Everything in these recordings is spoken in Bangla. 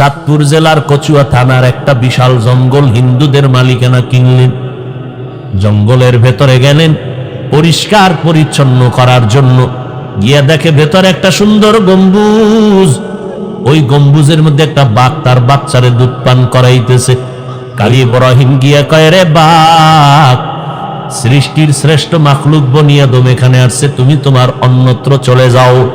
চাঁদপুর জেলার কচুয়া থানার একটা বিশাল জঙ্গল হিন্দুদের মালিকানা কিনলেন। জঙ্গলের ভেতরে গেলেন পরিষ্কার পরিচ্ছন্ন করার জন্য। গিয়া দেখে ভেতরে একটা সুন্দর গম্বুজ। ওই গম্বুজের মধ্যে একটা বাঘ তার বাচ্চারে দুধ পান করাইতেছে। কালী ইব্রাহিম গিয়া কয়, রে বাঘ, সৃষ্টির শ্রেষ্ঠ মাখলুক বনিয়াদম এখানে আসছে। তুমি তোমার অন্যত্র চলে যাও।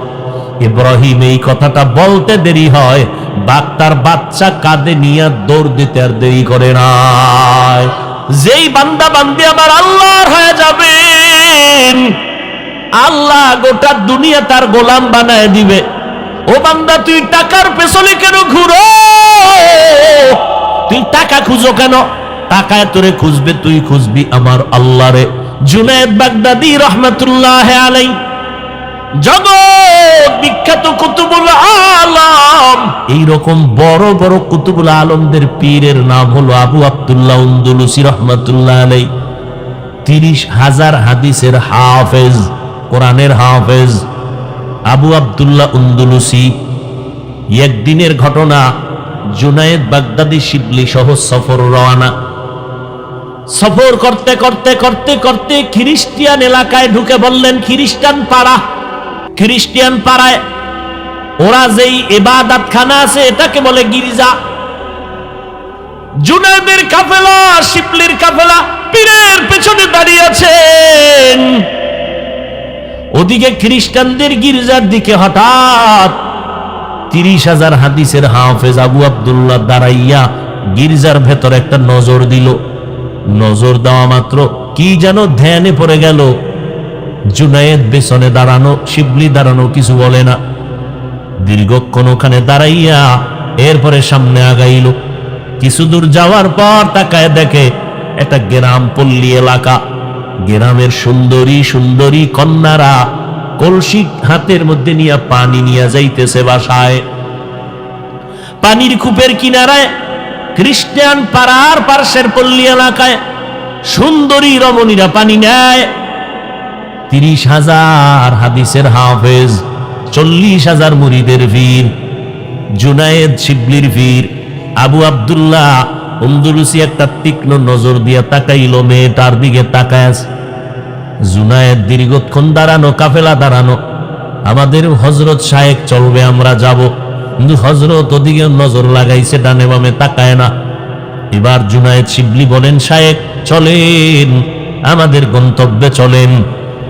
ইব্রাহিম, এই কথাটা বলতে দেরি হয়। বাঘ তার বাচ্চা কাঁধে নিয়ে দৌড় দিতে আর দেরি করে না। যেই বান্দা বান্দি আমার আল্লাহর হয়ে যাবেন, আল্লাহ গোটা দুনিয়া তার গোলাম বানায় দিবে। ও বান্দা, তুই টাকার পেছনে কেন ঘুরো? তুই টাকা খুঁজো কেন? টাকায় তোরে খুঁজবে, তুই খুঁজবি আমার আল্লাহরে। জুনায়েদ বাগদাদি রহমতুল্লাহ আলাই জগৎ বিখ্যাত কুতুবুল আলম। এইরকম বড় বড় কুতুবুল আলমদের পীরের নাম হলো আবু আব্দুল্লাহ উন্দুলুসি রহমতুল্লাহ আলাই তিরিশ হাজার হাদিসের হাফেজ, কোরআনের হাফেজ। আবু আব্দুল্লাহ উন্দুলুসি, একদিনের ঘটনা, জুনায়েদ বাগদাদি শিবলি সহ সফর রওয়ানা সফর করতে করতে করতে করতে খ্রিস্টিয়ান এলাকায় ঢুকে বললেন, খ্রিস্টান পাড়া খ্রিস্টিয়ান পাড়ায় ওরা যেই এবাদাত খানা আছে, এটাকে বলে গির্জা। জুনাইদের কাফেলা, শিবলির কাফেলা, পীরের পেছনে দাঁড়িয়ে আছেন। ওদিকে খ্রিস্টানদের গির্জার দিকে হঠাৎ তিরিশ হাজার হাদিসের হাফেজ আবু আবদুল্লাহ দাঁড়াইয়া গির্জার ভেতর একটা নজর দিল। নজর দেওয়া মাত্র কি যেন ধ্যানে পড়ে গেল। জুনায়েদ বেসনে দাঁড়ানো, শিবলি দাঁড়ানো কিছু বলে না। দীর্ঘক্ষণ ওখানে দাঁড়াইয়া এরপরে সামনে আগাইল। কিছু দূর যাওয়ার পর তাকায় দেখে একটা গ্রাম পল্লী এলাকা। গ্রামের সুন্দরী সুন্দরী কন্যারা কলসি হাতের মধ্যে নিয়ে পানি নিয়ে যাইতেছে বাসায়। পানির কূপের কিনারায় খ্রিস্টান পাড়ার পার্শ্বের পল্লী এলাকায় সুন্দরী রমণীরা পানি নেয়। তিরিশ হাজার হাদিসের হাফেজ, চল্লিশ হাজার মুরিদের ভিড় জুনায়েদ শিবলির ভিড় আবু আব্দুল্লাহ অন্দুরুসি একটা তীক্ষ্ণ নজর দিয়া তাকাইল, মেয়েটার দিকে তাকায় আছে। জুনায়েদ দীর্ঘক্ষণ দাঁড়ানো, কাফেলা দাঁড়ানো, আমাদের হজরত শায়েক চলবে, আমরা যাব। কিন্তু হজরত ওদিকে নজর লাগাইছে, ডানে বামে তাকায় না। এবার জুনায়েদ শিবলি বলেন, শায়েক, চলেন, আমাদের গন্তব্যে চলেন।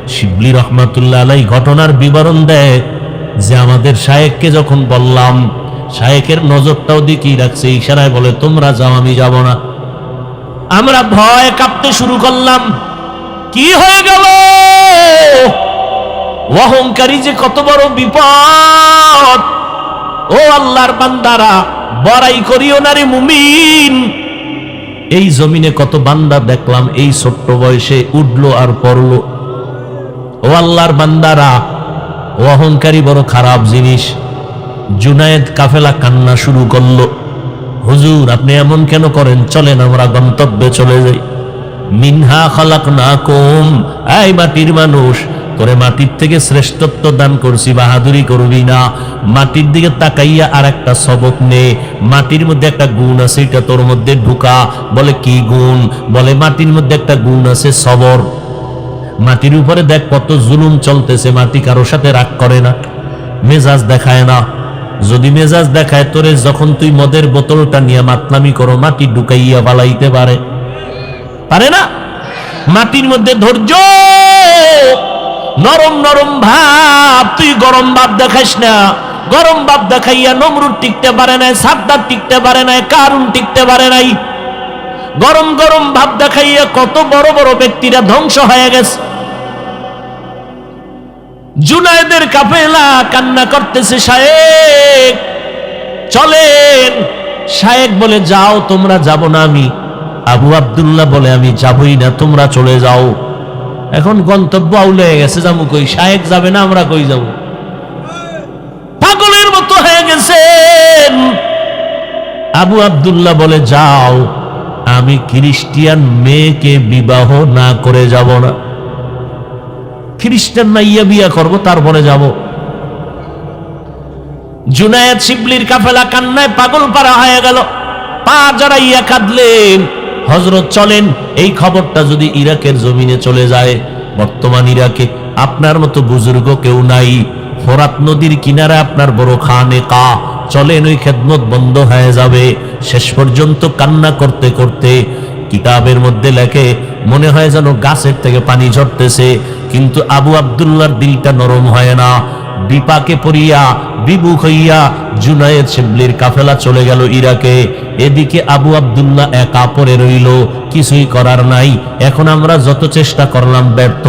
শিবলি রহমাতুল্লাহ আলাই ঘটনার বিবরণ দেয় যে আমাদের শায়েককে যখন বললাম, শায়েকের নজরটাও দিকেই রাখছে, ইশারায় বলে, তোমরা যাও, আমি যাব না। আমরা ভয় কাঁপতে শুরু করলাম। কি হয়ে গেল? অহংকারী যে কত বড় বিপদ। ও আল্লাহর বান্দারা, বড়াই করিও না রে মুমিন। এই জমিনে কত বান্দা দেখলাম, এই ছোট্ট বয়সে উঠল আর পড়ল। ও আল্লাহর বান্দারা, ও অহংকারী বড় খারাপ জিনিস। জুনায়েদ কাফেলা কান্না শুরু করল। হুজুর, আপনি এমন কেন করেন? চলেন, আমরা গন্তব্যে চলে যাই। মিনহা খালাক না কম এই মাটির মানুষ, তোরে মাটির থেকে শ্রেষ্ঠত্ব দান করছি, বাহাদুরি করবি না। মাটির দিকে তাকাইয়া আর একটা সবক নে। মাটির মধ্যে একটা গুণ আছে, এটা তোর মধ্যে ঢুকা। বলে কি গুণ? বলে মাটির মধ্যে একটা গুণ আছে, সবর। মাটির উপরে দেখ কত জুলুম চলতেছে, মাটি কারও সাথে রাগ করে না, মেজাজ দেখায় না। যদি মেজাজ দেখায়, তোরে যখন তুই মদের বোতলটা নিয়ে মাতলামি করো, মাটি ঢুকাইয়া বালাইতে পারে। পারে না? মাটির মধ্যে ধৈর্য! নরম নরম ভাব, তুই গরম ভাব দেখাইস না। গরম ভাব দেখাইয়া নমরুদ টিকতে পারে নাই সাদ্দার টিকতে পারে নাই, কারুন টিকতে পারে নাই। গরম গরম ভাব দেখাইয়া কত বড় বড় ব্যক্তিরা ধ্বংস হয়ে গেছে। জুনায়েদের কাফেলা কান্না করতেছে, শায়েক, চলেন। শায়েক বলে, যাও, তোমরা যাব না আমি। আবু আব্দুল্লাহ বলে, আমি যাবই না, তোমরা চলে যাও। এখন গন্তব্য আউলে গেছে, যাব কই? শায়েক যাবে না, আমরা কই যাব? পাগলের মতো হয়ে গেছেন। আবু আব্দুল্লাহ বলে, যাও। আমি খ্রিস্টিয়ান মেয়েকে বিবাহ না করে যাব না। খ্রিস্টান না ইয়া বিয়া করব, তারপরে যাব। জুনায়েদ শিবলির কাফেলা কান্নায় পাগল পারা হয়ে গেল। পা জড়াইয়া কাঁদলেন। হজরত চলেন, এই খবরটা যদি ইরাকের জমিনে চলে যায়। বর্তমান ইরাকে আপনার মতো বুজুর্গ কেউ নাই। ফোরাত নদীর কিনারে আপনার বড় খানে কা চলেন, ওই খেদমত বন্ধ হয়ে যাবে। শেষ পর্যন্ত কান্না করতে করতে কিতাবের মধ্যে লেখে, মনে হয় যেন গাছের থেকে পানি ঝরতেছে, কিন্তু আবু আবদুল্লার দিলটা নরম হয় না। বিপাকে পড়িয়া বিমুখ হইয়া জুনায়েদ শিবলির কাফেলা চলে গেল ইরাকে। এদিকে আবু আবদুল্লাহ একা পড়ে রইল, কিছুই করার নাই। এখন আমরা যত চেষ্টা করলাম ব্যর্থ,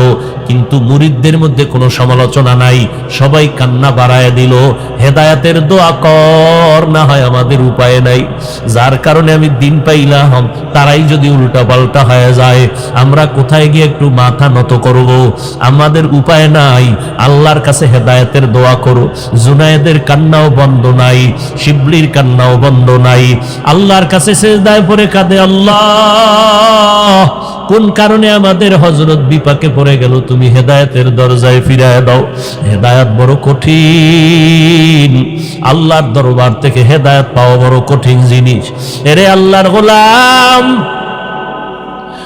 কিন্তু মুরিদদের মধ্যে কোনো সমালোচনা নাই। সবাই কান্না বাড়ায় দিল, হেদায়াতের দোয়া কর, না হয় আমাদের উপায় নাই। যার কারণে আমি দিন পাইলাম, তারাই যদি উল্টা পাল্টা হয়ে যায়, আমরা কোথায় গিয়ে একটু মাথা নত করব? আমাদের উপায় নাই, আল্লাহর কাছে হেদায়েতের দোয়া করো। জুনায়েদের কান্নাও বন্ধ নাই, শিবলির কান্নাও বন্ধ নাই। আল্লাহর কাছে সেজদায় পড়ে কাঁদে, আল্লাহ, কোন কারণে আমাদের হজরত বিপাকে পড়ে গেল? তুমি হেদায়তের দরজায় ফিরায় দাও। হেদায়ত বড় কঠিন। আল্লাহর দরবার থেকে হেদায়ত পাওয়া বড় কঠিন জিনিস। এরে আল্লাহর গোলাম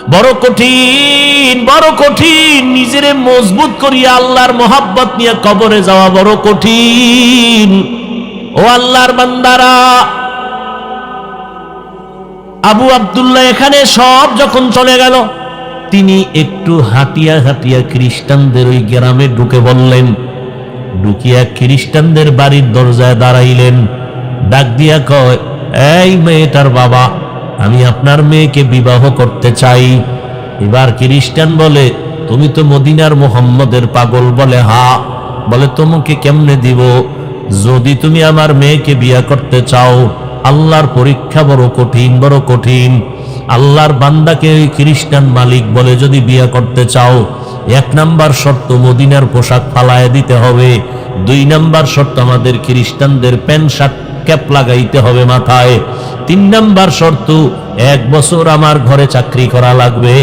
বড় কঠিন বড় কঠিন। নিজেরে মজবুত করিয়া আল্লাহর মোহাব্বত নিয়ে কবরে যাওয়া বড় কঠিন। ও আল্লাহর বান্দারা, আবু আব্দুল্লাহ এখানে সব যখন চলে গেল, তিনি একটু হাতিয়া হাঁটিয়া খ্রিস্টানদের ওই গ্রামে ঢুকে বললেন, ঢুকিয়া খ্রিস্টানদের বাড়ির দরজায় দাঁড়াইলেন। ডাক দিয়া কয়, এই মেয়েটার বাবা আমি আপনার মেয়েকে বিবাহ করতে চাই। এবার খ্রিস্টান বলে, তুমি তো মদিনার মোহাম্মদের পাগল বলে, হা, বলে তোমাকে কেমনে দিব? যদি তুমি আমার মেয়েকে বিয়া করতে চাও, আল্লাহর পরীক্ষা বড় কঠিন বড় কঠিন। আল্লাহর বান্দাকে খ্রিস্টান মালিক বলে যদি বিয়া করতে চাও, এক নাম্বার শর্ত মদিনার পোশাক ফালায় দিতে হবে। দুই নাম্বার শর্ত আমাদের খ্রিস্টানদের প্যান্ট শার্ট ক্যাপ লাগাইতে হবে মাথায়। তিন নাম্বার শর্ত, এক বছর আমার ঘরে চাকরি করা লাগবে।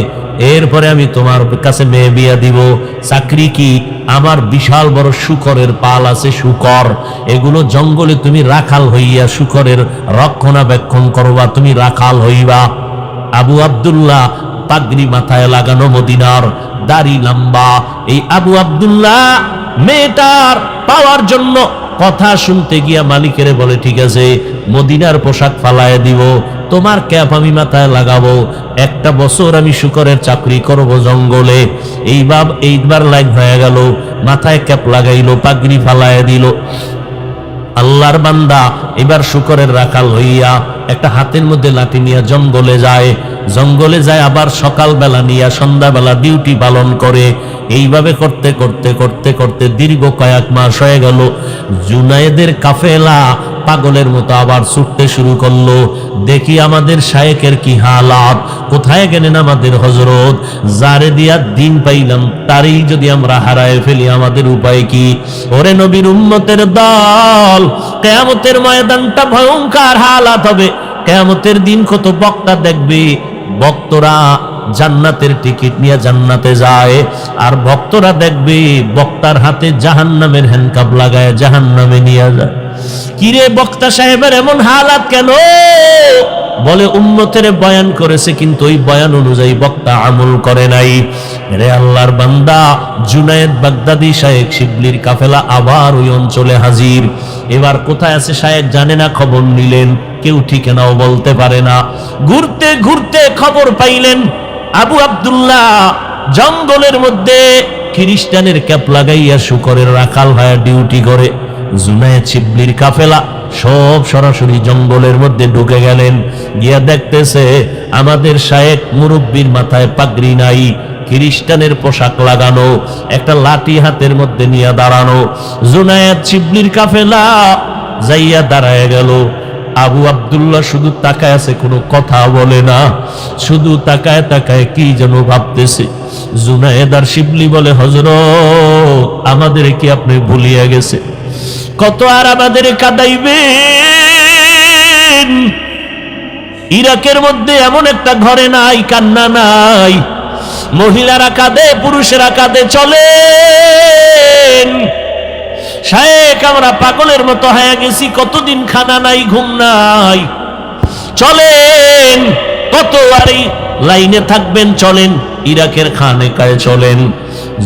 এরপরে আমি তোমার কাছে মেয়ে বিয়া দিব। চাকরি কি? আমার বিশাল বড় শুকরের পাল আছে শুকর। এগুলো জঙ্গলে তুমি রাখাল হইয়া শুকরের রক্ষণাবেক্ষণ করবা, তুমি রাখাল হইবা। আবু আব্দুল্লাহ পাগড়ি মাথায় লাগানো মদিনার দাড়ি লম্বা। এই আবু আব্দুল্লাহ মেয়েটার পাওয়ার জন্য কথা শুনতে গিয়া মালিকেরে বলে, ঠিক আছে, মদিনার পোশাক ফালায় দিব, তোমার ক্যাপ আমি মাথায় লাগাবো, একটা বছর আমি শুকরের চাকরি করব জঙ্গলে। এই এইবার এইবার লাইক হয়ে গেল, মাথায় ক্যাপ লাগাইলো, পাগড়ি ফালায় দিল। আল্লাহর বান্দা এবার শুকরের রাখাল হইয়া একটা হাতের মধ্যে লাঠি নিয়ে জঙ্গলে যায়। জঙ্গলে যায় আবার সকালবেলা নিয়ে সন্ধ্যাবেলা ডিউটি পালন করে। এইভাবে করতে করতে করতে করতে দীর্ঘ কয়েক মাস হয়ে গেল। জুনায়েদের কাফেলা পাগলের মতো আবার ছুটতে শুরু করল। দেখি আমাদের শায়েকের কি হালাত। কোথায় গেলেন আমাদের হজরত যারে দিয়া দিন পাইলাম, তারই যদি আমরা হারায় ফেলি, আমাদের উপায় কি? ওরে নবীর উম্মতের দল, কেয়ামতের ময়দানটা ভয়ঙ্কর হালাত হবে। কেয়ামতের দিন কত বক্তা দেখবে। ভক্তরা জান্নাতের টিকিট নিয়ে জান্নাতে যায়। আর ভক্তরা দেখবে, বক্তার হাতে জাহান্নামের হ্যান্ডকাপ লাগায় জাহান্নামে নিয়ে যায়। কিরে বক্তা সাহেবের এমন হালাত কেন? বলে, উম্মতের বয়ান করেছে, কিন্তু ওই বয়ান অনুযায়ী বক্তা আমল করে নাই। রে আল্লাহর বান্দা, জুনায়েদ বাগদাদি শায়েক শিবলির কাফেলা আবার ওই অঞ্চলে হাজির। এবার কোথায় আছে শায়েক জানে না, খবর নিলেন। কেউ ঠিকানাও বলতে পারে না। ঘুরতে ঘুরতে খবর পাইলেন আবু আব্দুল্লাহ জঙ্গলের মধ্যে খ্রিস্টানের ক্যাপ লাগাইয়া শুকরের রাখাল হয়ে ডিউটি করে। জুনায়েদ শিবলির কাফেলা সব সরাসরি জঙ্গলের মধ্যে ঢুকে গেলেন। গিয়া দেখতেছে আমাদের শায়েক মুরব্বীর মাথায় পাগড়ি নাই, খ্রিস্টানের পোশাক লাগানো, একটা লাঠি হাতের মধ্যে নিয়ে দাঁড়ানো। জুনায়েদ শিবলির কাফেলা যাইয়া দাঁড়ায় গেল। আবু আবদুল্লাহ শুধু তাকায় আছে, কোনো কথা বলে না। শুধু তাকায় তাকায় কি যেন ভাবতেছে। জুনায়েদ আর শিবলি বলে হজরত আমাদের কি আপনি ভুলিয়া গেছে? কত আর আমাদের কাদাইবেন। ইরাকের মধ্যে এমন একটা ঘরে নাই, কান্না নাই। মহিলারা কাঁদে, পুরুষেরা কাঁদে, চলেন। শায়েক, আমরা পাগলের মতো হয়ে গেছি, কতদিন খানা নাই, ঘুম নাই। চলেন, কত আর লাইনে থাকবেন, চলেন, ইরাকের খানে কায় চলেন।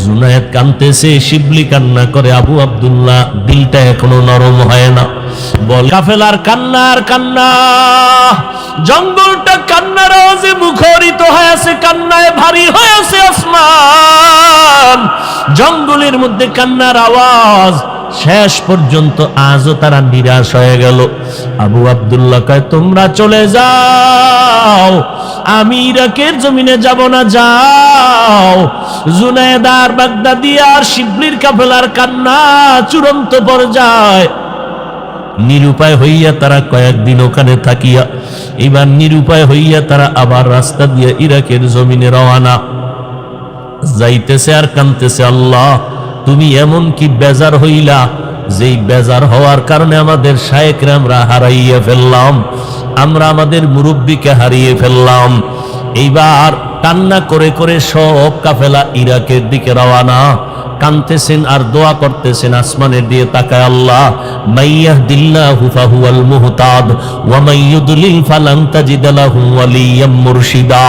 জুনায়েদ কানতেছে, শিবলি কান্না করে, আবু আব্দুল্লাহ দিলটা এখনও নরম হয় না। বল, কাফেলার কান্নার কান্না, জঙ্গলটা কান্নার আওয়াজে মুখরিত হয়ে আছে, কান্নায় ভারী হয়ে আছে আসমান। জঙ্গলের মধ্যে কান্নার আওয়াজ শেষ পর্যন্ত আজও তারা নিরাশ হয়ে গেল। আবু আব্দুল্লাহ কয়, তোমরা চলে যাও আমি ইরাকের জমিনে যাব না, যাও। জুনায়দার বাগদাদি আর শিবলির কাফেলার কান্না চূড়ান্ত পর্যায়। নিরুপায় হইয়া তারা কয়েকদিন ওখানে থাকিয়া, এবার নিরুপায় হইয়া তারা আবার রাস্তা দিয়ে ইরাকের জমিনে রওয়ানা যাইতেছে আর কানতেছে আল্লাহ। তুমি এমন কি বেজার হইলা? যেই বেজার হওয়ার কারণে আমাদের শায়েকরা আমরা হারাইয়া ফেললাম। আমরা আমাদের মুরব্বীকে হারিয়ে ফেললাম। এইবার কান্না করে করে সব কাফেলা ইরাকের দিকে রওয়ানা কানতেছেন আর দোয়া করতেছেন আসমানের দিয়ে তাকায় আল্লাহ মাইয়াহ দিল্লাহু ফাহুয়াল মুহতাদ, ওয়া মাইয়ুদলিল ফালান তাজিদ লাহু ওয়ালিয়াম মুরশিদা।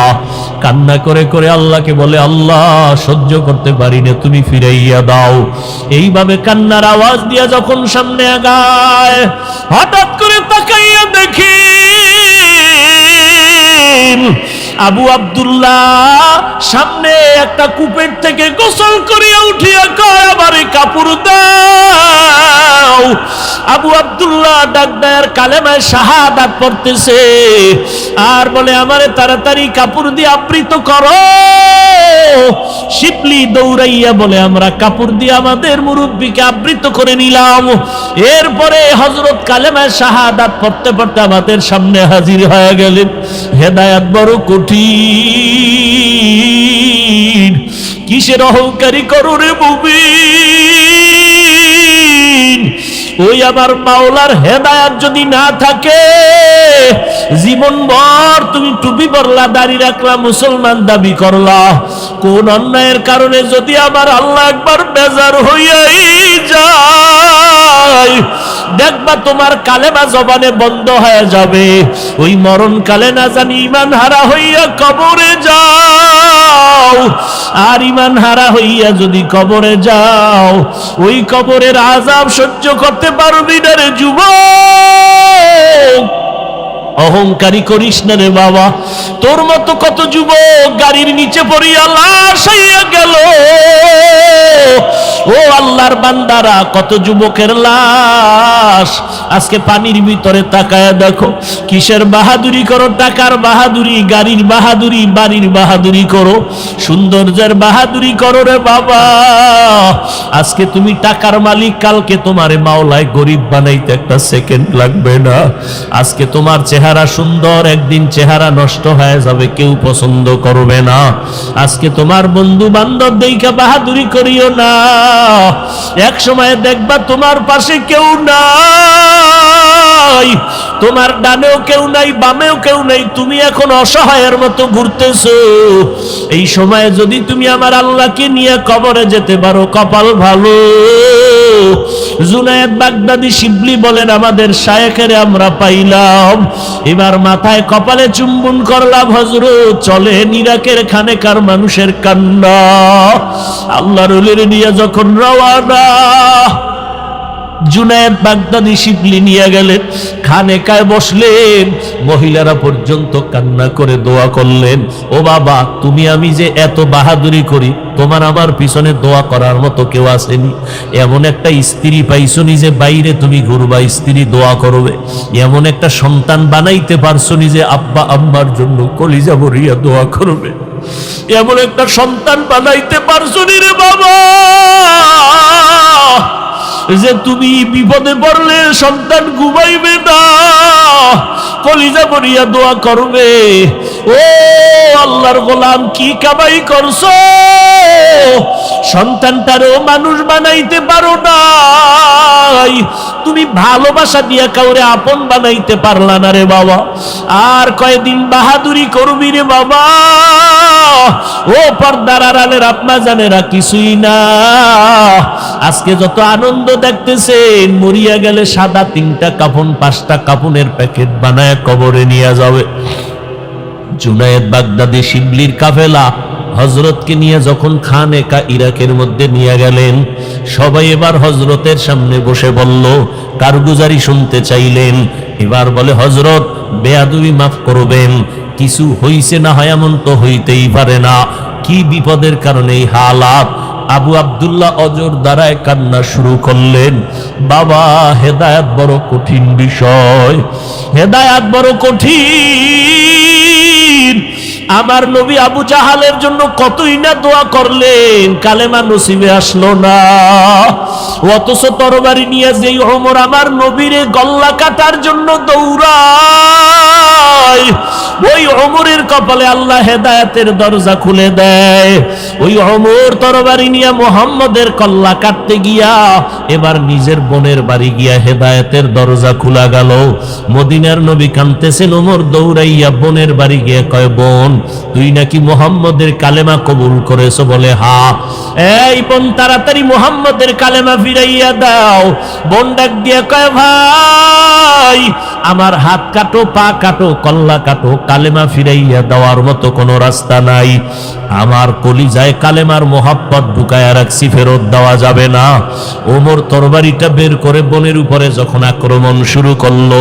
কান্না করে করে আল্লাহকে বলে, আল্লাহ, সহ্য করতে পারি না, তুমি ফিরাইয়া দাও। এইভাবে কান্নার আওয়াজ দিয়া যখন সামনে আগায়, হঠাৎ করে তাকাইয়া দেখি আবু আব্দুল্লাহ সামনে একটা কূপের থেকে গোসল করিয়া উঠিয়া কয়, আমারে কাপড় দাও। আবু আব্দুল্লাহ ডাক দেয়ার কালেমায় শাহাদাত পড়তেছে। আর বলে, আমারে তাড়াতাড়ি কাপড় দিয়ে আবৃত করো। শিবলি দৌড়াইয়া বলে, আমরা কাপড় দিয়ে আমাদের মুরব্বীকে আবৃত করে নিলাম। এরপরে হজরত কালেমায় শাহাদাত পড়তে পড়তে আমাদের সামনে হাজির হয়ে গেলেন। হেদায়াত বড় কঠিন। কিসের অহংকারী করো রে মুবিন ওই আমার মাওলার হেদায়াত যদি না থাকে জীবন ভর তুমি টুপি পরলা, দাড়ি রাখলা, মুসলমান দাবি করলা। কোন অন্যায়ের কারণে যদি আমার আল্লাহ একবার বেজার হইয়াই যায় দেখবা তোমার কালেমা জবানে বন্ধ হয়ে যাবে। ওই মরণ কালে না জানি ইমান হারা হইয়া কবরে যাও। আর ইমান হারা হইয়া যদি কবরে যাও, ওই কবরের আজাব সহ্য করতে পারবি না রে যুবক। অহংকারী করিস না রে বাবা। তোর মতো কত যুবক গাড়ির নিচে পড়িয়া লাশ হইয়া গেল। ও আল্লাহর বান্দারা, কত যুবকের লাশ। আজকে পানির ভিতরে তাকায় দেখো, কিসের বাহাদুরি করো, টাকার বাহাদুরি, গাড়ির বাহাদুরি, বাড়ির বাহাদুরি করো। সৌন্দর্যের বাহাদুরি করো রে বাবা। আজকে তুমি টাকার মালিক, কালকে তোমারে মাওলায় গরিব বানাইতে একটা সেকেন্ড লাগবে না। আজকে তোমার চেহারা সুন্দর, একদিন চেহারা নষ্ট হয়ে যাবে, কেউ পছন্দ করবে না। আজকে তোমার বন্ধু বান্ধব দেখা বাহাদুরি করিও না। এক সময় দেখবা তোমার পাশে কেউ নাই। তোমার ডানেও কেউ নাই, বামেও কেউ নাই, তুমি এখন অসহায়ের মতো ঘুরতেছো। এই সময়ে যদি তুমি আমার আল্লাহকে নিয়ে কবরে যেতে পারো, কপাল ভালো। জুনায়েদ বাগদাদি শিবলি বলেন, আমাদের শায়েখেরে আমরা পাইলাম। এবার মাথায় কপালে চুম্বন করলাম হজরত চলে ইরাকের খানেকার মানুষের কান্না। আল্লাহ রুলের নিয়ে যখন রওয়ানা জুনায়েদ বাগদাদি শিবলি নিয়ে গেলেন। খানেকায় বসলেন। মহিলারা পর্যন্ত কান্না করে দোয়া করলেন। ও বাবা, তুমি আমি যে এত বাহাদুরি করি, তোমার আমার পিছনে দোয়া করার মতো কেউ আসেনি। এমন একটা স্ত্রী পাইছনি যে বাইরে তুমি ঘুরবা, স্ত্রী দোয়া করবে। এমন একটা সন্তান বানাইতে পারছ নি যে আব্বা, আম্মার জন্য কলিজা ভরিয়া দোয়া করবে। এমন একটা সন্তান বানাইতে পারছ নি রে বাবা। যে তুমি বিপদে পড়লে সন্তান ঘুমাইবে না, কলিজা পড়িয়া দোয়া করবে। ও আল্লাহর গোলাম, কি কামাই করছ? সন্তানটারও মানুষ বানাইতে পারো নাই। তুমি ভালোবাসা দিয়া কাউরে আপন বানাইতে পারলা না রে বাবা। আর কয়দিন বাহাদুরি করবি রে বাবা? ও পর্দার আড়ালের আপনা জানেরা কিছুই না। আজকে যত আনন্দ দেখতেছেন, মরিয়া গেলে সাদা তিনটা কাফন, পাঁচটা কাফনের প্যাকেট বানায় কবরে নিয়ে যাবে। জুনায়েদ বাগদাদি শিবলির কাফেলা হজরতকে নিয়ে যখন খান একা ইরাকের মধ্যে নিয়ে গেলেন, সবাই এবার হজরতের সামনে বসে বলল, কারগুজারি শুনতে চাইলেন? এবার বলে হজরত বেয়াদুবি মাফ করবেন কিছু হইছে না হয় এমন তো হইতেই পারে না। কি বিপদের কারণে হালাত? আবু আব্দুল্লাহ অজর দ্বারায় কান্না শুরু করলেন। বাবা, হেদায়াত বড় কঠিন বিষয়। হেদায়াত বড় কঠিন। আমার নবী আবু জাহালের জন্য কতই না দোয়া করলেন, কালেমা নসিবে আসলো না। অথচ তরবারি নিয়ে যেই ওমর আমার নবীরে গল্লা কাটার জন্য ওই অমরের কপালে আল্লাহ হেদায়েতের দরজা খুলে দেয়। ওই অমর তরবারি নিয়ে মোহাম্মদের কল্লা কাটতে গিয়া এবার নিজের বোনের বাড়ি গিয়া দরজা খোলা গেল। মদিনার নবী কানতেছেন ওমর দৌড়াইয়া বোনের বাড়ি কয়, বোন, তুই নাকি মোহাম্মদের কালেমা কবুল করেছ? বলে, হা। এই বোন, তাড়াতাড়ি মোহাম্মদের কালেমা ফিরাইয়া দাও। বোন ডাক দিয়ে কয়, ভাই, আমার হাত কাটো, পা কাটো, কল্লা কাটো কালেমা ফিরাইয়া দেওয়ার মতো কোনো রাস্তা নাই। আমার কলিজায় কালেমার মোহাব্বত ঢুকায়া রাখছি, ফেরত দেওয়া যাবে না। ওমর তরবারিটা বের করে বনের উপরে যখন আক্রমণ শুরু করল,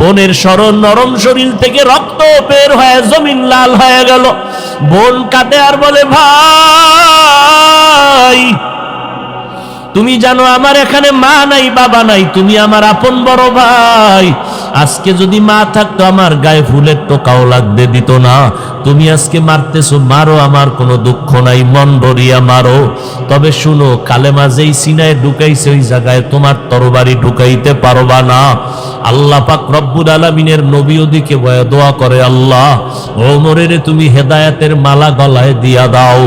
বনের সরল নরম শরীর থেকে রক্ত বের হয়ে জমিন লাল হয়ে গেল। বোন কাটে আর বলে, ভাই, তুমি জানো আমার এখানে মা নাই, বাবা নাই, তুমি আমার আপন বড় ভাই। আজকে যদি মা থাকতো, আমার গায়ে ফুলের টোকাও লাগতে দিত না। তুমি আজকে মারতেছো, মারো, আমার কোনো দুঃখ নাই, মন ভরিয়া মারো। তবে শুনো, কালেমা যেই সিনায় ঢুকাইছে, ওই জায়গায় তোমার তরবারি ঢুকাইতে পারবা না। আল্লাহ পাক রব্বুল আলমিনের নবী ওদিকে বয়া দোয়া করে, আল্লাহ ওমরের তুমি হেদায়াতের মালা গলায় দিয়া দাও।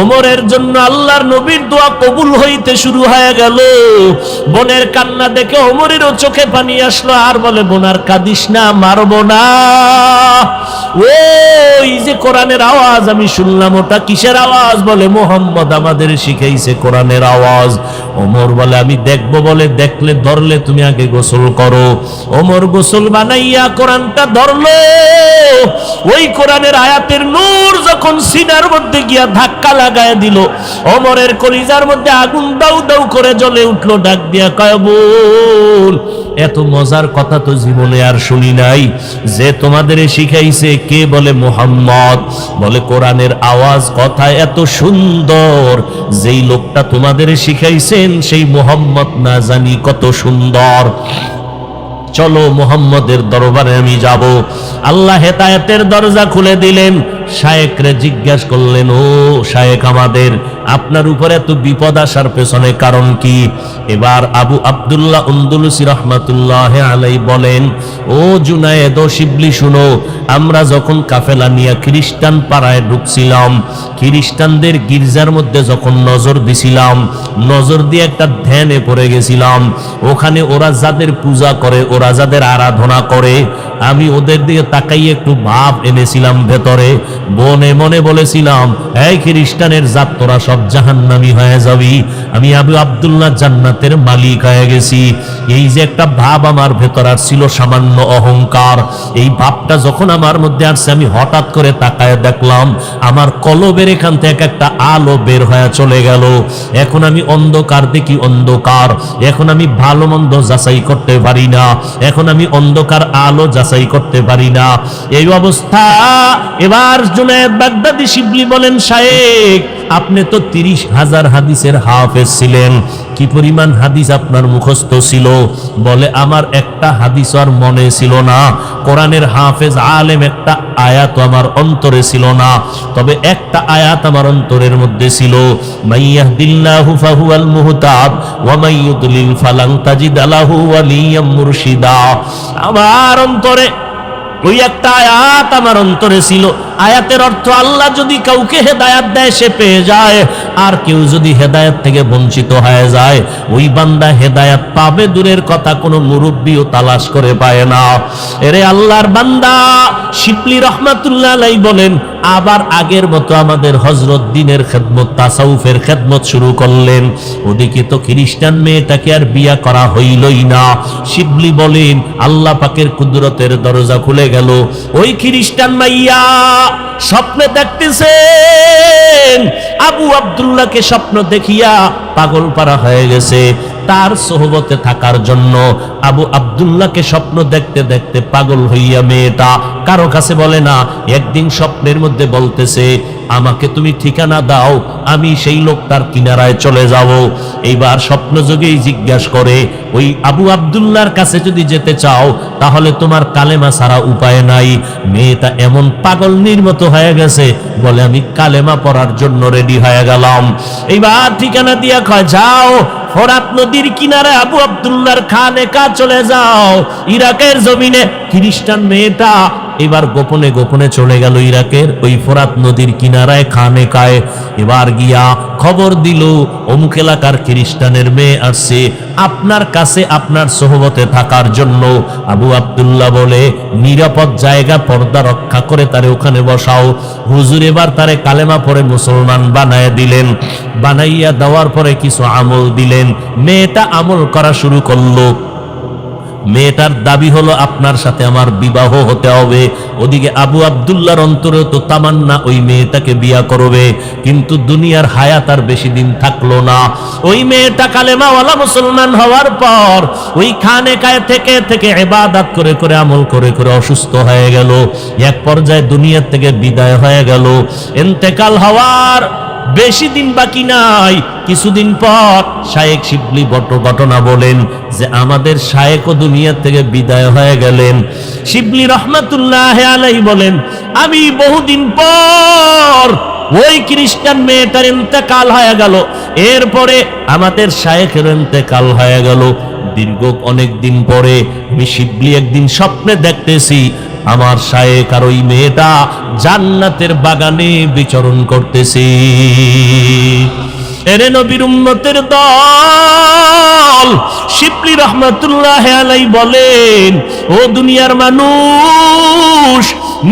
ওমরের জন্য আল্লাহর নবীর দোয়া কবুল হইতে শুরু হয়ে গেল। বোনের কান্না দেখে ওমরেরও চোখে পানি আসলো, আর বলে বোনার কাঁদিস না, মারবো না। ওই যে কোরআনের আওয়াজ, আমি শুনলাম, ওটা কিসের আওয়াজ বলে? মোহাম্মদ আমাদের শিখাইছে কোরআনের আওয়াজ। ওমর বলে, আমি দেখব বলে, দেখলে ধরলে তুমি আগে গোসল করো। ওমর গোসল বানাইয়া কোরআনটা ধরলো। ওই কোরআনের আয়াতের নূর যখন সিনার মধ্যে গিয়া ধাক্কা লাগায় দিল, ওমরের কলিজার মধ্যে আগুন দাউ দাউ করে জ্বলে উঠল, ডাক দিয়া, কয় বল এত মজার কথা তো জীবনে আর শুনি নাই। যে তোমাদের শিখাইছে, কে বলে মোহাম্মদ? বলে কোরআনের আওয়াজ কথা এত সুন্দর। যেই লোকটা তোমাদের শিখাইছেন, সেই মোহাম্মদ না জানি কত সুন্দর। চলো মোহাম্মদের দরবারে আমি যাব। আল্লাহ হেতায়েতের দরজা খুলে দিলেন। শায়েকরে জিজ্ঞেস করলেন, ও শায়েক আমাদের, আপনার উপরে এত বিপদ আসার পেছনে কারণ কি? এবার আবু আব্দুল্লাহ উন্দুলসি রহমাতুল্লাহ আলাই বলেন, ও জুনায়েদ শিবলি, শুনো, আমরা যখন কাফেলা নিয়ে খ্রিস্টান পাড়ায় ঢুকছিলাম, খ্রিস্টানদের গির্জার মধ্যে যখন নজর দিছিলাম, নজর দিয়ে একটা ধ্যানে পড়ে গেছিলাম। ওখানে ওরা যাদের পূজা করে, ওরা যাদের আরাধনা করে আমি ওদের দিকে তাকাই একটু ভাব এনেছিলাম ভেতরে। বনে মনে বলেছিলাম, এই খ্রিস্টানের জাত, তোরা সব জাহান্নামি হয়ে যাবি। আমি আবু আব্দুল্লাহ জান্নাতের মালিক হয়ে গেছি। এই যে একটা ভাব আমার ভেতর আর ছিল সামান্য অহংকার। এই ভাবটা যখন আমার মধ্যে আসছে, আমি হঠাৎ করে তাকায় দেখলাম, আমার কলবের এখান থেকে একটা আলো বের হয়ে চলে গেল। এখন আমি অন্ধকার, দেখি অন্ধকার। এখন আমি ভালো মন্দ যাচাই করতে পারি না। এখন আমি অন্ধকার, আলো যাচাই করতে পারি না। এই অবস্থা। এবার জুনায়েদ বাগদাদি শিবলি বলেন শায়েক আপনি তো তিরিশ হাজার হাদিসের হাফেজ ছিলেন। কি পরিমাণ হাদিস আপনার মুখস্থ ছিল? বলে, আমার একটা হাদিস আর মনে ছিল না। কোরআনের হাফেজ আলেম একটা আয়াত আমার অন্তরে ছিল না। তবে একটা আয়াত আমার অন্তরের মধ্যে ছিল। ফালান তাজিদ আমার অন্তরে ওই একটা আয়াত আমার অন্তরে ছিল। আয়াতের অর্থ আল্লাহ যদি কাউকে হেদায়াত দেয়, সে পেয়ে যায়। আর কেউ যদি হেদায়াত থেকে বঞ্চিত হয়ে যায়, ওই বান্দা হেদায়াত পাবে, দূরের কথা কোনো মুরব্বীও তালাশ করে পায় না। এরে আল্লাহর বান্দা শিপলি রহমাতুল্লাহ বলেন আবার আগের মতো আমাদের হজরত দিনের খেদমত, তাসাউফের খেদমত শুরু করলেন। ওদিকে তো খ্রিস্টান মেয়েটাকে আর বিয়া করা হইলই না। শিবলি বলেন, আল্লাহ পাকের কুদরতের দরজা খুলে গেল। ওই খ্রিস্টান মাইয়া স্বপ্নে দেখতেছেন, আবু আবদুল্লাহকে স্বপ্ন দেখিয়া পাগল পারা হয়ে গেছে। তার সোহবতে থাকার জন্য আবু আব্দুল্লাহকে স্বপ্ন দেখতে দেখতে পাগল হইয়া মেয়েটা কারও কাছে বলে না, একদিন স্বপ্নের মধ্যে বলতেছে আমাকে তুমি ঠিকানা দাও, আমি সেই লোকটার কিনারায় চলে যাব। এইবার স্বপ্ন যোগেই জিজ্ঞাসা করে, ওই আবু আব্দুল্লাহর কাছে যদি যেতে চাও, তাহলে তোমার কালেমা ছাড়া উপায় নাই। মেয়েটা এমন পাগল নির্মত হয়ে গেছে, বলে আমি কালেমা পড়ার জন্য রেডি হয়ে গেলাম। এইবার ঠিকানা দিয়া কয়, যাও, ফোরাত নদীর কিনারে আবু আব্দুল্লাহর খানে কা চলে যাও। ইরাকের জমিনে খ্রিস্টান মেয়েটা এবার গোপনে গোপনে চলে গেল ইরাকের ওই ফোরাত নদীর কিনারায়, খানে কায়। এবার গিয়া খবর দিল, অমুক এলাকার খ্রিস্টানের মেয়ে আসছে। আপনার কাছে আপনার সোহবতে থাকার জন্য। আবু আব্দুল্লাহ বলে, নিরাপদ জায়গা, পর্দা রক্ষা করে তারে ওখানে বসাও। হুজুর এবার তারে কালেমা পরে মুসলমান বানায় দিলেন। বানাইয়া দেওয়ার পরে কিছু আমল দিলেন। মেয়েটা আমল করা শুরু করল। মেয়েটার দাবি হলো, আপনার সাথে আমার বিবাহ হতে হবে। ওদিকে আবু আবদুল্লার অন্তরে তো তামান্না ওই মেয়েটাকে বিয়া করবে, কিন্তু দুনিয়ার হায়াত আর বেশি দিন থাকল না। ওই মেয়েটা কালেমাওয়ালা মুসলমান হওয়ার পর ওই খানে কায় থেকে থেকে এবাদাত করে করে আমল করে করে অসুস্থ হয়ে গেল। এক পর্যায়ে দুনিয়ার থেকে বিদায় হয়ে গেল। এন্তেকাল হওয়ার বেশি দিন বাকি নাই। কিছুদিন পর শায়েক শিবলি বট ঘটনা বলেন যে আমাদের শায়েকও দুনিয়া থেকে বিদায় হয়ে গেলেন। শিবলি রহমাতুল্লাহ আলাই বলেন, আমি বহুদিন পর ওই খ্রিস্টান মেয়েটার ইন্তেকাল হয়ে গেল। এরপরে আমাদের শায়েকের ইন্তেকাল হয়ে গেল। দীর্ঘ অনেক দিন পরে আমি শিবলি একদিন স্বপ্নে দেখতেছি আমার শায়েক আর ওই মেয়েটা জান্নাতের বাগানে বিচরণ করতেছে। এরে নবীর উম্মতের দল, শিবলি রহমতুল্লাহ আলাই বলেন, ও দুনিয়ার মানুষ,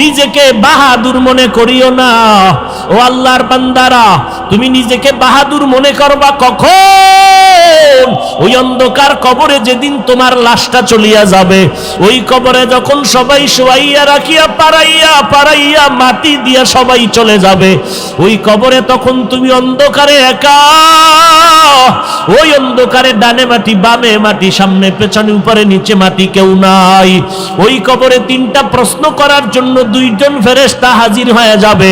নিজেকে বাহাদুর মনে করিও না। ও আল্লাহর বান্দারা, তুমি নিজেকে বাহাদুর মনে করবা কখন? ওই অন্ধকার কবরে যেদিন তোমার লাশটা চলিয়া যাবে, ওই কবরে যখন সবাই শোয়াইয়া রাখিয়া পারাইয়া পারাইয়া মাটি দিয়া সবাই চলে যাবে, ওই কবরে তখন তুমি অন্ধকারে একা। ওই অন্ধকারে ডানে মাটি, বামে মাটি, সামনে পেছনে উপরে নিচে মাটি কেউ নাই। ওই কবরে তিনটা প্রশ্ন করার জন্য দুইজন ফেরেস্তা হাজির হয়ে যাবে।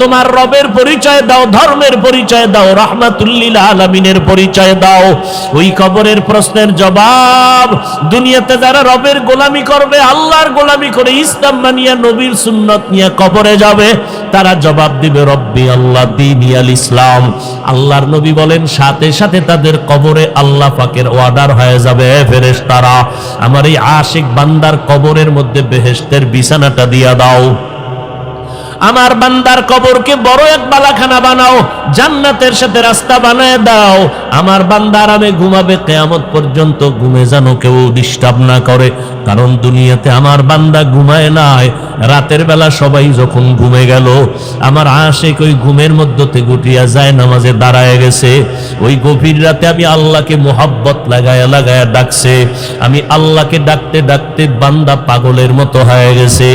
তোমার রবের পরিচয় দাও, ধর্মের পরিচয় দাও, রহমাতুল্লিল আলমিনের পরিচয় দাও। ওই কবরের প্রশ্নের জবাব, দুনিয়াতে যারা রবের গোলামি করবে, আল্লাহর গোলামি করে ইসলাম মানিয়া, নবীর সুন্নত নিয়ে কবরে যাবে, তারা জবাব দিবে, রব্বি আল্লাহ, দিন ইয়াল ইসলাম। আল্লাহর নবী বলেন, সাথে সাথে তাদের কবরে আল্লাহ পাকের অর্ডার হয়ে যাবে ফেরেশ তারা আমার এই আশিক বান্দার কবরের মধ্যে বেহেশতের বিছানাটা দিয়া দাও। আমার বান্দার কবরকে বড় এক বালাখানা বানাও, জান্নাতের সাথে রাস্তা বানায় দাও। আমার বান্দা আরামে ঘুমাবে, কেয়ামত পর্যন্ত ঘুমে যেন কেউ ডিস্টার্ব না করে, কারণ দুনিয়াতে আমার বান্দা ঘুমায় নাই। রাতের বেলা সবাই যখন ঘুমে গেল, আমার আশেক ওই ঘুমের মধ্যতে গুটিয়া যায়, নামাজে দাঁড়ায় গেছে। ওই গভীর রাতে আমি আল্লাহকে মোহাব্বত লাগায়া লাগায়া ডাকছে। আমি আল্লাহকে ডাকতে ডাকতে বান্দা পাগলের মতো হয়ে গেছে।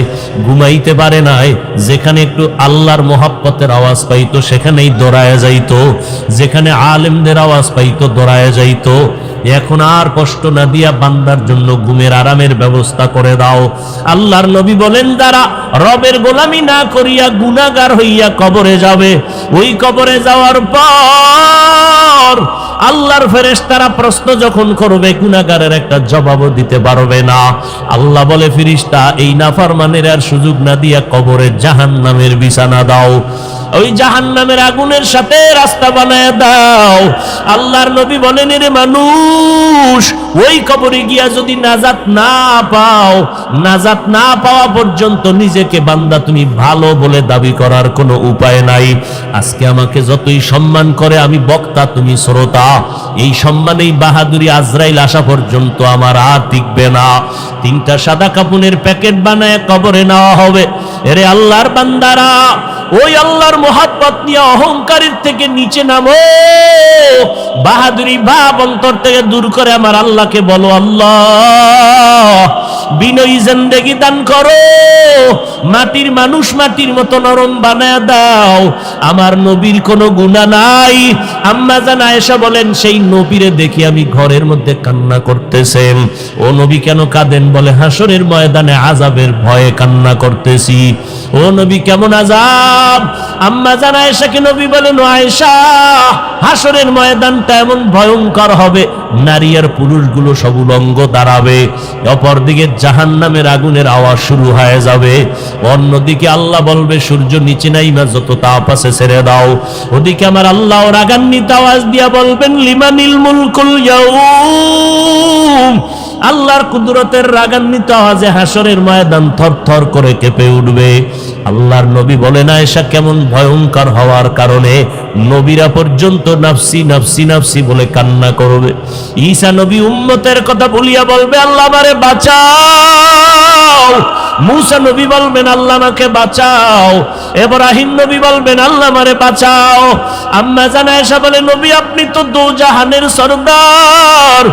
ঘুমাইতে পারে নাই, যেখানে একটু আল্লাহর মোহাব্বতের আওয়াজ পাইতো, সেখানেই দৌড়ায় যাইতো। যেখানে আলেমদের আওয়াজ পাইতো, দৌড়ায় যাইতো। এখন আর কষ্ট না দিয়া বান্দার জন্য ঘুমের আরামের ব্যবস্থা করে দাও। আল্লাহর নবী বলেন, যারা রবের গোলামি না করিয়া গুনাগার হইয়া কবরে যাবে, ওই কবরে যাওয়ার পর আল্লাহর ফেরেশতারা প্রশ্ন যখন করবে গুনাগারের একটা জবাবও দিতে পারবে না। আল্লাহ বলে ফিরিস্তা এই নাফরমানের আর সুযোগ না দিয়া কবরে জাহান্নামের বিছানা দাও। ওই জাহান্নামের আগুনের সাথে রাস্তা বানায় দাও। আল্লাহর নবী বলেন রে মানুষ, ওই কবরে গিয়া যদি নাজাত না পাও, নাজাত না পাওয়া পর্যন্ত নিজেকে বান্দা তুমি ভালো বলে দাবি করার কোনো উপায় নাই। আজকে আমাকে যতই সম্মান করে, আমি বক্তা, তুমি শ্রোতা, এই সম্মানেই বাহাদুরি আজরাইল আসা পর্যন্ত আমার আর টিকবে না। তিনটা সাদা কাপুনের প্যাকেট বানায় কবরে নেওয়া হবে। এরে আল্লাহর বান্দারা, ওই আল্লাহর মোহাব্বত নিয়ে অহংকারের থেকে নিচে নামো। বাহাদুরি ভাব অন্তর থেকে দূর করে আমার আল্লাহকে বলো, আল্লাহ। বিনয়ী জিন্দেগি দান করো। মাটির মানুষ মাটির মতো নরম বানায় দাও। আমার নবীর কোনো গুণা নাই। আম্মা জান আয়েশা বলেন, সেই নবীরে দেখি আমি ঘরের মধ্যে কান্না করতেছেন ও নবী কেন কাঁদেন? বলে হাসরের ময়দানে আজাবের ভয়ে কান্না করতেছি। ও নবী কেমন আজাব আম্মা জান আয়েশাকে নবী বলেন, আয়েশা হাসরের ময়দানটা এমন ভয়ঙ্কর হবে, নারী আর পুরুষগুলো সব উলঙ্গ দাঁড়াবে। অপরদিকে জাহান্নামের আগুনের আওয়াজ শুরু হয়ে যাবে। অন্যদিকে আল্লাহ বলবে, সূর্য নিচে নাই নাইমা যত তাপ আছে ছেড়ে দাও। ওদিকে আমার আল্লাহ রাগান্বিত আওয়াজ দিয়া বলবেন, লিমানিল মুলকুল ইয়াউম। আল্লাহর কুদরতের রাগান্বিত আওয়াজে হাসরের ময়দান থর থর করে কেঁপে উঠবে। আল্লাহর নবী বলে না এসা কেমন ভয়ঙ্কর হওয়ার কারণে নবীরা পর্যন্ত নাফসি নাফসি নাফসি বলে কান্না করবে। ঈসা নবী উম্মতের কথা বলিয়া বলবে, আল্লাহ আমারে বাঁচাও। মুসা নবী বলবেন, আল্লাহ আমাকে বাঁচাও। এব্রাহিম নবী বলবেন, আল্লাহ আমারে বাঁচাও। আম্মা জানা এসা বলে, নবী, আপনি তো দো জাহানের সরদার।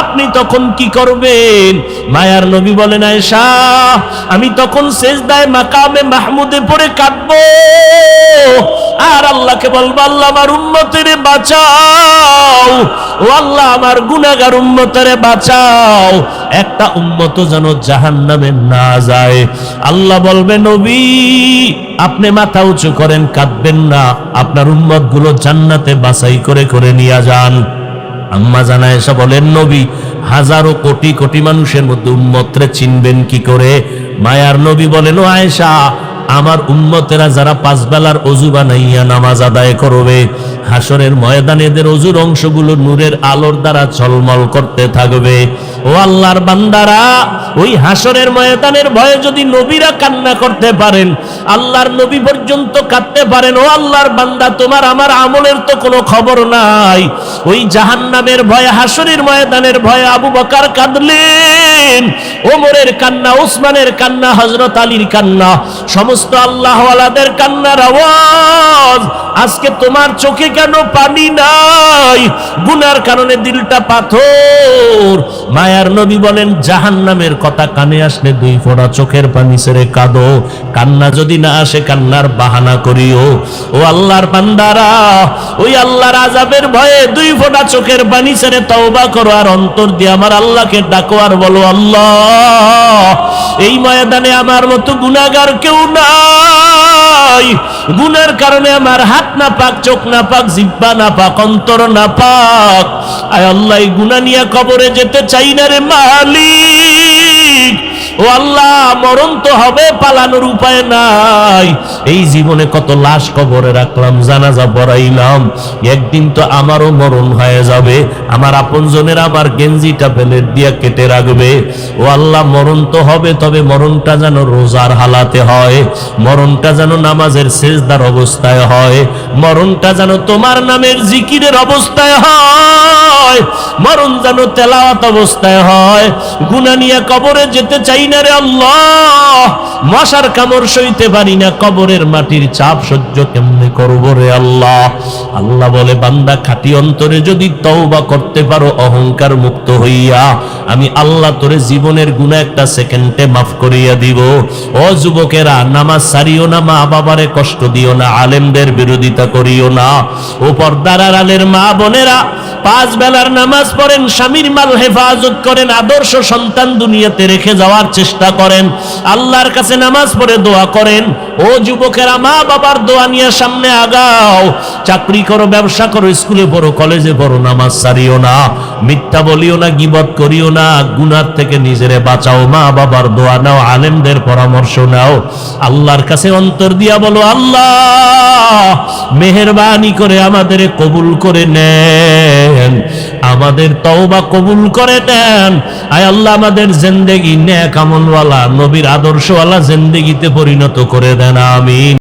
আপনি তখন কি করবেন মায়ার নবী বলেন, আয়েশা, আমি তখন সেজদায় মাকামে মাহমুদে পড়ে কাঁদবো। আর আল্লাহকে বলব, আল্লাহ আমার উম্মতের বাঁচাও। ও আল্লাহ আমার গুনাহগার উম্মতের বাঁচাও। একটা উম্মত যেন জাহান্নামে না যায়। আল্লাহ বলবে, নবী, আপনি মাথা উঁচু করেন, কাঁদবেন না। আপনার উম্মতগুলো জান্নাতে বাছাই করে করে নিয়ে যান। আম্মা জানা এসে বলেন, নবী হাজারো কোটি কোটি মানুষের মধ্যে উম্মতরে চিনবেন কি করে? মায়ার নবী বলেন আয়েশা, আমার উম্মতেরা যারা পাঁচ বেলার অজু বানাইয়া নামাজ আদায় করবে হাসরের ময়দানে এদের অজুর অংশগুলো নূরের আলোর দ্বারা ছলমল করতে থাকবে। ও আল্লাহর বান্দারা ওই হাসরের ময়দানের ভয়ে যদি নবীরা কান্না করতে পারেন, আল্লাহর নবী পর্যন্ত কাঁদতে পারেন, ও আল্লাহর বান্দা, তোমার আমার আমলের তো কোনো খবর নাই। ওই জাহান্নামের ভয়ে, হাসরের ময়দানের ভয়ে আবু বকার কাঁদলেন, ওমরের কান্না উসমানের কান্না হজরত আলীর কান্না, সমস্ত আল্লাহওয়ালাদের কান্নার আওয়াজ, আজকে তোমার চোখে কেন পানি নাই? গুনার কারণে দিলটা পাথর। মায়ার নবী বলেন, জাহান্নামের কথা কানে আসলে দুই ফোঁটা চোখের পানি ছেড়ে কাঁদো। কান্না যদি না আসে, কান্নার বাহানা করিও। ও আল্লাহর বান্দারা, ওই আল্লাহর আজাবের ভয়ে দুই ফোঁটা চোখের পানি ছেড়ে তওবা করো। আর অন্তর দিয়ে আমার আল্লাহকে ডাকো আর বলো, আল্লাহ এই ময়দানে আমার মতো গুণাগার কেউ নাই। গুণের কারণে আমার হাত না পাক চোখ না পাক জিব্বা না পাক অন্তর না পাক আয় আল্লাহ গুনা নিয়ে কবরে যেতে চাই না রে মালিক। ও আল্লাহ, মরণ তো হবে, পালানোর উপায় নাই। এই জীবনে কত লাশ কবরে রাখলাম, জানাজা পড়াইলাম। একদিন তো আমারও মরণ হয়ে যাবে, আমার আপনজনের আমার গেঞ্জিটা প্লেট দিয়া কেটে রাখবে। ও আল্লাহ, মরণ তো হবে, তবে মরণটা যেন রোজার হালাতে হয়, মরণটা যেন নামাজের সেজদার অবস্থায় হয়, মরণটা যেন তোমার নামের জিকিরের অবস্থায় হয়, মরণ যেন তেলাওয়াত অবস্থায় হয়। গুনা নিয়ে কবরে যেতে চাই না রে আল্লাহ। মশার কামড় সইতে পারি না, কবরের মাটির চাপ সহ্য কেমনে করব রে আল্লাহ? আল্লাহ বলে, বান্দা, খাটি অন্তরে যদি তওবা করতে পারো, অহংকার মুক্ত হইয়া আমি আল্লাহ তোরে জীবনের গুণা একটা সেকেন্ডে মাফ করিয়া দিব। ও যুবকেরা, নামাজ সারিও না, মা বাবারে কষ্ট দিও না, আলেমদের বিরোধিতা করিও না। ও পর্দার আড়ালের মা বোনেরা পাঁচ বেলার নামাজ পড়েন, স্বামীর মাল হেফাজত করেন, আদর্শ সন্তান দুনিয়াতে রেখে যাওয়ার চেষ্টা করেন। আল্লাহর কাছে নামাজ পড়ে দোয়া করেন, ও যুবকেরা মা বাবার দোয়া নিয়ে সামনে আগাও। চাকরি করো, ব্যবসা করো, স্কুলে পড়ো, কলেজে পড়ো, নামাজ সারিও না। মিথ্যা বলিও না, গিবত করিও না। গুনার থেকে নিজেরে বাঁচাও, মা বাবার দোয়া নাও, আলেমদের পরামর্শ নাও। আল্লাহর কাছে অন্তর দিয়া বলো, আল্লাহ, মেহরবানি করে আমাদের কবুল করে নেন আমাদের তওবা কবুল করে দেন। আয় আল্লাহ, আমাদের জিন্দেগি ন্যাক আমলওয়ালা, নবীর আদর্শওয়ালা জিন্দেগিতে পরিণত করে দেন, আমিন।